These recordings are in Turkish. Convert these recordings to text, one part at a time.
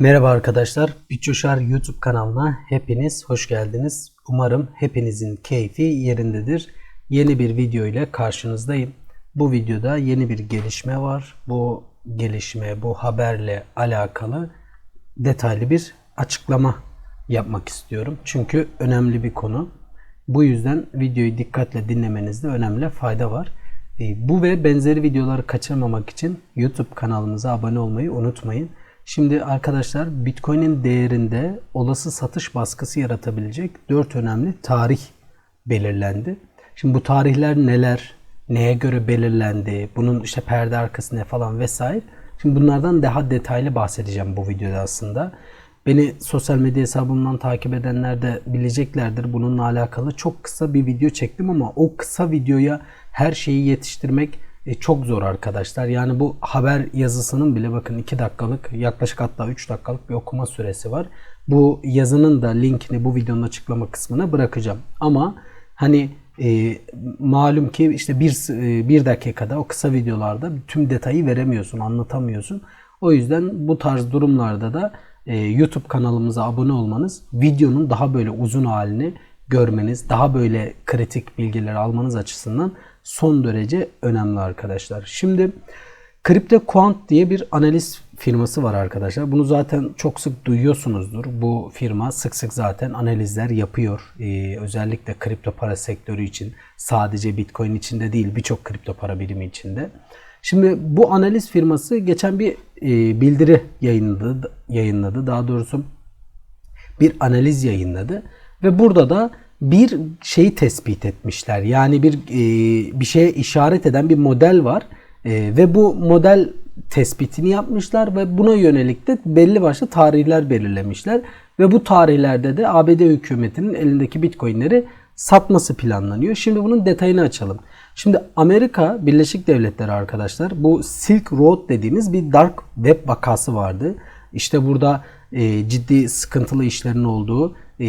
Merhaba arkadaşlar. Bitcoşar YouTube kanalına hepiniz hoş geldiniz. Umarım hepinizin keyfi yerindedir. Yeni bir video ile karşınızdayım. Bu videoda yeni bir gelişme var. Bu gelişme, bu haberle alakalı detaylı bir açıklama yapmak istiyorum. Çünkü önemli bir konu. Bu yüzden videoyu dikkatle dinlemenizde önemli fayda var. E, Bu ve benzeri videoları kaçırmamak için YouTube kanalımıza abone olmayı unutmayın. Şimdi arkadaşlar Bitcoin'in değerinde olası satış baskısı yaratabilecek 4 önemli tarih belirlendi. Şimdi bu tarihler neler? Neye göre belirlendi? Bunun işte perde arkası ne falan vesaire. Şimdi bunlardan daha detaylı bahsedeceğim bu videoda aslında. Beni sosyal medya hesabımdan takip edenler de bileceklerdir. Bununla alakalı çok kısa bir video çektim ama o kısa videoya her şeyi yetiştirmek e, çok zor arkadaşlar. Yani bu haber yazısının bile bakın 2 dakikalık yaklaşık hatta 3 dakikalık bir okuma süresi var. Bu yazının da linkini bu videonun açıklama kısmına bırakacağım. Ama hani e, malum ki işte bir, e, bir dakikada o kısa videolarda tüm detayı veremiyorsun, anlatamıyorsun. O yüzden bu tarz durumlarda da e, YouTube kanalımıza abone olmanız, videonun daha böyle uzun halini görmeniz, daha böyle kritik bilgiler almanız açısından son derece önemli arkadaşlar. Şimdi CryptoQuant diye bir analiz firması var arkadaşlar. Bunu zaten çok sık duyuyorsunuzdur. Bu firma sık sık zaten analizler yapıyor. Ee, özellikle kripto para sektörü için sadece Bitcoin içinde değil birçok kripto para birimi içinde. Şimdi bu analiz firması geçen bir e, bildiri yayınladı, yayınladı. Daha doğrusu bir analiz yayınladı ve burada da bir şeyi tespit etmişler. Yani bir e, bir şeye işaret eden bir model var e, ve bu model tespitini yapmışlar ve buna yönelik de belli başlı tarihler belirlemişler ve bu tarihlerde de ABD hükümetinin elindeki Bitcoin'leri satması planlanıyor. Şimdi bunun detayını açalım. Şimdi Amerika Birleşik Devletleri arkadaşlar bu Silk Road dediğimiz bir dark web vakası vardı. İşte burada e, ciddi sıkıntılı işlerin olduğu, e,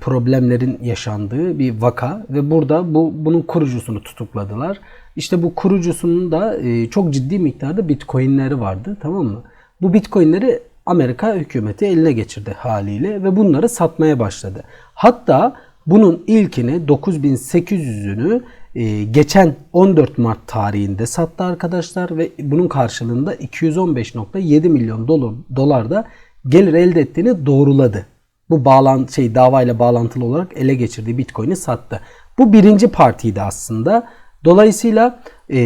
problemlerin yaşandığı bir vaka ve burada bu bunun kurucusunu tutukladılar. İşte bu kurucusunun da e, çok ciddi miktarda bitcoinleri vardı tamam mı? Bu bitcoinleri Amerika hükümeti eline geçirdi haliyle ve bunları satmaya başladı. Hatta bunun ilkini 9800'ünü e, geçen 14 Mart tarihinde sattı arkadaşlar ve bunun karşılığında 215.7 milyon dolar, da gelir elde ettiğini doğruladı. Bu bağlan şey davayla bağlantılı olarak ele geçirdiği Bitcoin'i sattı. Bu birinci partiydi aslında. Dolayısıyla e,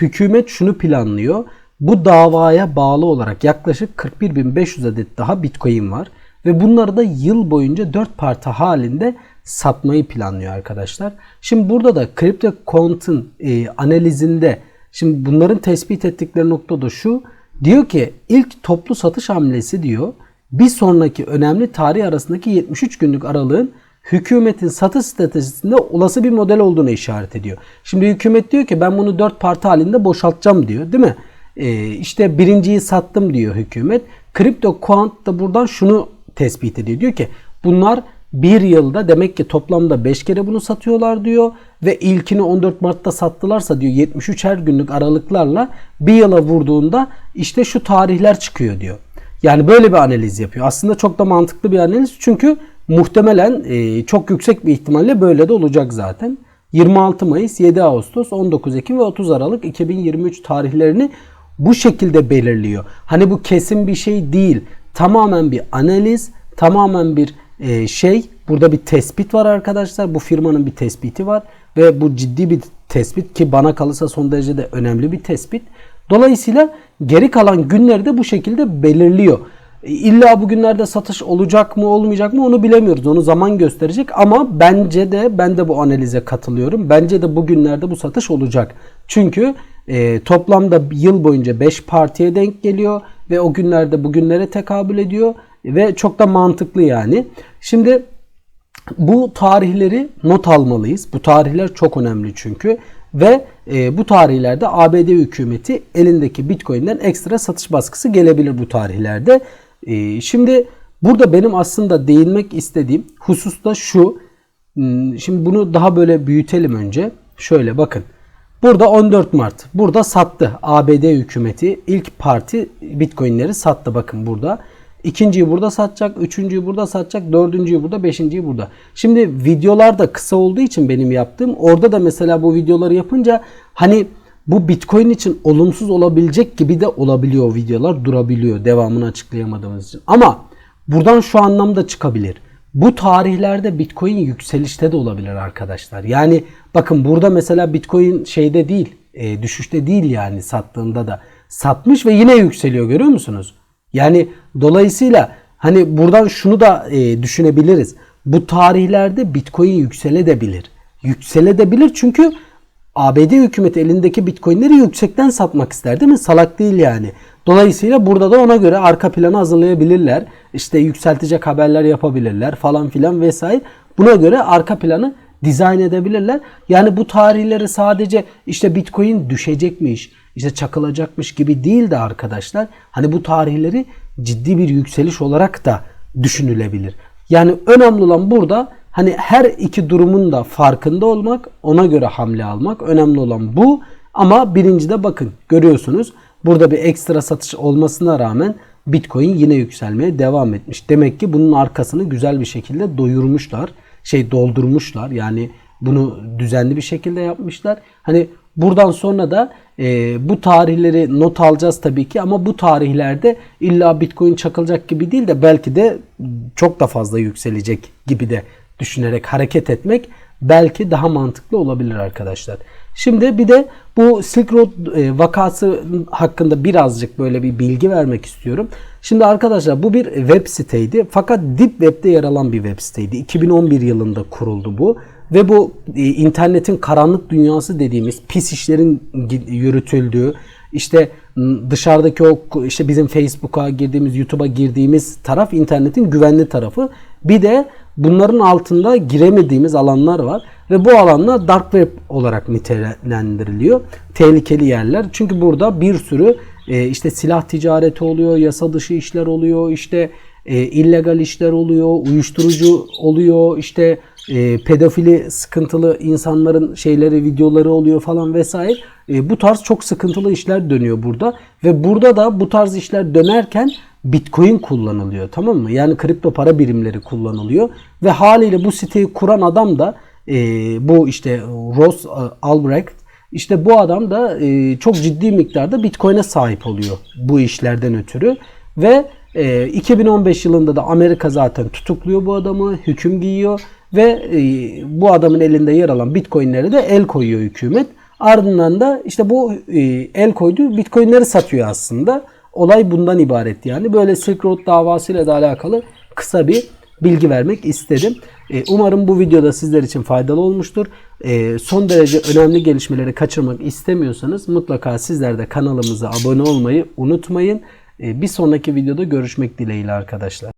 hükümet şunu planlıyor. Bu davaya bağlı olarak yaklaşık 41.500 adet daha Bitcoin var. Ve bunları da yıl boyunca 4 parti halinde satmayı planlıyor arkadaşlar. Şimdi burada da CryptoQuant'ın e, analizinde şimdi bunların tespit ettikleri nokta da şu. Diyor ki ilk toplu satış hamlesi diyor bir sonraki önemli tarih arasındaki 73 günlük aralığın hükümetin satış stratejisinde olası bir model olduğunu işaret ediyor. Şimdi hükümet diyor ki ben bunu 4 parti halinde boşaltacağım diyor değil mi? Ee, işte birinciyi sattım diyor hükümet. CryptoQuant da buradan şunu tespit ediyor. Diyor ki bunlar bir yılda demek ki toplamda 5 kere bunu satıyorlar diyor ve ilkini 14 Mart'ta sattılarsa diyor 73 her günlük aralıklarla bir yıla vurduğunda işte şu tarihler çıkıyor diyor. Yani böyle bir analiz yapıyor. Aslında çok da mantıklı bir analiz çünkü muhtemelen e, çok yüksek bir ihtimalle böyle de olacak zaten. 26 Mayıs, 7 Ağustos, 19 Ekim ve 30 Aralık 2023 tarihlerini bu şekilde belirliyor. Hani bu kesin bir şey değil. Tamamen bir analiz, tamamen bir e, şey. Burada bir tespit var arkadaşlar. Bu firmanın bir tespiti var ve bu ciddi bir tespit ki bana kalırsa son derece de önemli bir tespit. Dolayısıyla geri kalan günleri de bu şekilde belirliyor. İlla bugünlerde satış olacak mı olmayacak mı onu bilemiyoruz. Onu zaman gösterecek ama bence de ben de bu analize katılıyorum. Bence de bugünlerde bu satış olacak. Çünkü e, toplamda yıl boyunca 5 partiye denk geliyor ve o günlerde bugünlere tekabül ediyor ve çok da mantıklı yani. Şimdi bu tarihleri not almalıyız. Bu tarihler çok önemli çünkü ve e, bu tarihlerde ABD hükümeti elindeki Bitcoin'den ekstra satış baskısı gelebilir bu tarihlerde. E, şimdi burada benim aslında değinmek istediğim husus da şu. Hmm, şimdi bunu daha böyle büyütelim önce. Şöyle bakın. Burada 14 Mart. Burada sattı ABD hükümeti. ilk parti Bitcoin'leri sattı bakın burada. İkinciyi burada satacak, üçüncüyü burada satacak, dördüncüyü burada, beşinciyi burada. Şimdi videolar da kısa olduğu için benim yaptığım orada da mesela bu videoları yapınca hani bu Bitcoin için olumsuz olabilecek gibi de olabiliyor videolar durabiliyor devamını açıklayamadığımız için. Ama buradan şu anlamda çıkabilir. Bu tarihlerde Bitcoin yükselişte de olabilir arkadaşlar. Yani bakın burada mesela Bitcoin şeyde değil, e, düşüşte değil yani sattığında da. Satmış ve yine yükseliyor görüyor musunuz? Yani dolayısıyla hani buradan şunu da e, düşünebiliriz. Bu tarihlerde Bitcoin yükselebilir. Yükselebilir çünkü ABD hükümeti elindeki Bitcoin'leri yüksekten satmak ister değil mi? Salak değil yani. Dolayısıyla burada da ona göre arka planı hazırlayabilirler. İşte yükseltecek haberler yapabilirler falan filan vesaire. Buna göre arka planı dizayn edebilirler. Yani bu tarihleri sadece işte Bitcoin düşecekmiş, işte çakılacakmış gibi değil de arkadaşlar. Hani bu tarihleri ciddi bir yükseliş olarak da düşünülebilir. Yani önemli olan burada hani her iki durumun da farkında olmak, ona göre hamle almak önemli olan bu. Ama birincide bakın görüyorsunuz burada bir ekstra satış olmasına rağmen Bitcoin yine yükselmeye devam etmiş. Demek ki bunun arkasını güzel bir şekilde doyurmuşlar. Şey doldurmuşlar. Yani bunu düzenli bir şekilde yapmışlar. Hani buradan sonra da e, bu tarihleri not alacağız tabii ki ama bu tarihlerde illa Bitcoin çakılacak gibi değil de belki de çok da fazla yükselecek gibi de düşünerek hareket etmek belki daha mantıklı olabilir arkadaşlar. Şimdi bir de bu Silk Road e, vakası hakkında birazcık böyle bir bilgi vermek istiyorum. Şimdi arkadaşlar bu bir web siteydi fakat Deep Web'de yer alan bir web siteydi. 2011 yılında kuruldu bu ve bu e, internetin karanlık dünyası dediğimiz pis işlerin yürütüldüğü işte dışarıdaki o işte bizim Facebook'a girdiğimiz, YouTube'a girdiğimiz taraf internetin güvenli tarafı. Bir de bunların altında giremediğimiz alanlar var ve bu alanlar dark web olarak nitelendiriliyor. Tehlikeli yerler. Çünkü burada bir sürü e, işte silah ticareti oluyor, yasa dışı işler oluyor, işte e, illegal işler oluyor, uyuşturucu oluyor, işte e, pedofili sıkıntılı insanların şeyleri, videoları oluyor falan vesaire. E, bu tarz çok sıkıntılı işler dönüyor burada ve burada da bu tarz işler dönerken Bitcoin kullanılıyor tamam mı? Yani kripto para birimleri kullanılıyor ve haliyle bu siteyi kuran adam da e, bu işte Ross Albrecht işte bu adam da e, çok ciddi miktarda Bitcoin'e sahip oluyor bu işlerden ötürü ve e, 2015 yılında da Amerika zaten tutukluyor bu adamı, hüküm giyiyor ve e, bu adamın elinde yer alan Bitcoin'lere de el koyuyor hükümet. Ardından da işte bu e, el koyduğu Bitcoin'leri satıyor aslında. Olay bundan ibaret yani. Böyle Silk Road davasıyla da alakalı kısa bir bilgi vermek istedim. E, umarım bu videoda sizler için faydalı olmuştur. E, son derece önemli gelişmeleri kaçırmak istemiyorsanız mutlaka sizler de kanalımıza abone olmayı unutmayın. E, bir sonraki videoda görüşmek dileğiyle arkadaşlar.